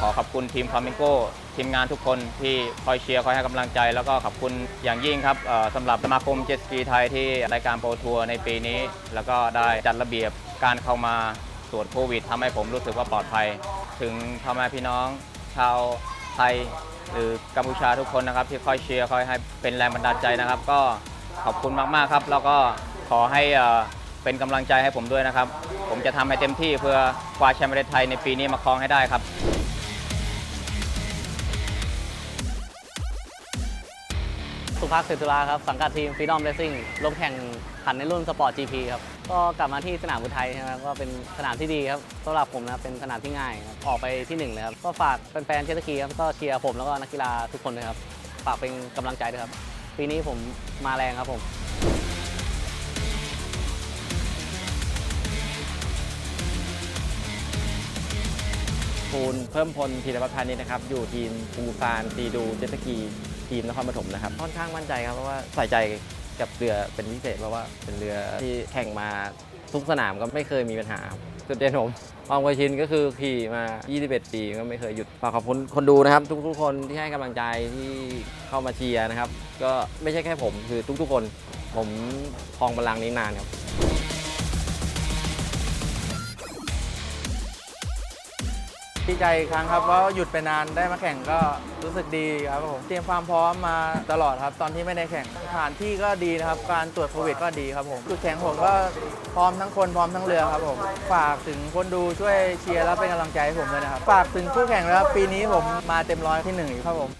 ขอขอบคุณทีมฟามิงโกทีมงานทุกคนที่คอยเชียร์คอยให้กำลังใจ แล้วก็ขอบคุณอย่างยิ่งครับสำหรับสมาคมเจ็ตสกีไทยที่รายการโปรทัวร์ในปีนี้ แล้วก็ได้จัดระเบียบการเข้ามาตรวจโควิดทำให้ผมรู้สึกว่าปลอดภัย ถึงพ่อแม่พี่น้อง ชาวไทยหรือกัมพูชาทุกคนนะครับ ที่คอยเชียร์คอยให้เป็นแรงบันดาลใจนะครับ ก็ขอบคุณมากๆครับ แล้วก็ขอให้เอ่อเป็นกำลังใจให้ผมด้วยนะครับ ผมจะทำให้เต็มที่เพื่อคว้าแชมป์ประเทศไทยในปีนี้มาครองให้ได้ครับ สุภาพเศรษฐุราครับ สังกัดทีมฟรีดอมเรซิ่งลงแข่งขันในรุ่นสปอร์ต GP ครับ ก็กลับมาที่สนามอุทัยนะครับก็เป็นสนามที่ดีครับสำหรับผมนะเป็นสนามที่ง่ายครับออกไปที่หนึ่งเลยครับ ก็ฝากแฟนๆเชสกีครับก็เชียร์ผมแล้วก็นักกีฬาทุกคนเลยครับ ฝากเป็นกำลังใจด้วยครับ ปีนี้ผมมาแรงครับผม ปูนเพิ่มพลธีรพัฒน์พานิชนะครับ อยู่ทีมปูซานตีดูเจตสกีทีมนครปฐมนะครับ ค่อนข้างมั่นใจครับ เพราะว่าใส่ใจกับเรือเป็นพิเศษเพราะว่าเป็นเรือที่แข่งมาทุกสนามก็ไม่เคยมีปัญหาครับจุดเด่นผมความเคยชินก็คือขี่มา 21 ปีก็ไม่เคยหยุดฝากขอบคุณคนดูนะครับ ทุกๆ คนที่ให้กำลังใจที่เข้ามาเชียร์นะครับ ก็ไม่ใช่แค่ผมคือทุกๆ คน ผมครองบัลลังก์นี้นานครับ ดีใจอีกครั้งครับเพราะหยุดไปนานได้มาแข่งก็รู้สึกดีครับผมเตรียมความพร้อมมาตลอดครับ ตอนที่ไม่ได้แข่งสถานที่ก็ดีนะครับ การตรวจโควิดก็ดีครับผมจุดแข่งผมก็พร้อมทั้งคนพร้อมทั้งเรือครับผมฝากถึงคนดูช่วยเชียร์และเป็นกำลังใจให้ผมด้วยนะครับฝากถึงคู่แข่งแล้วครับปีนี้ผมมาเต็มร้อยที่หนึ่งครับผม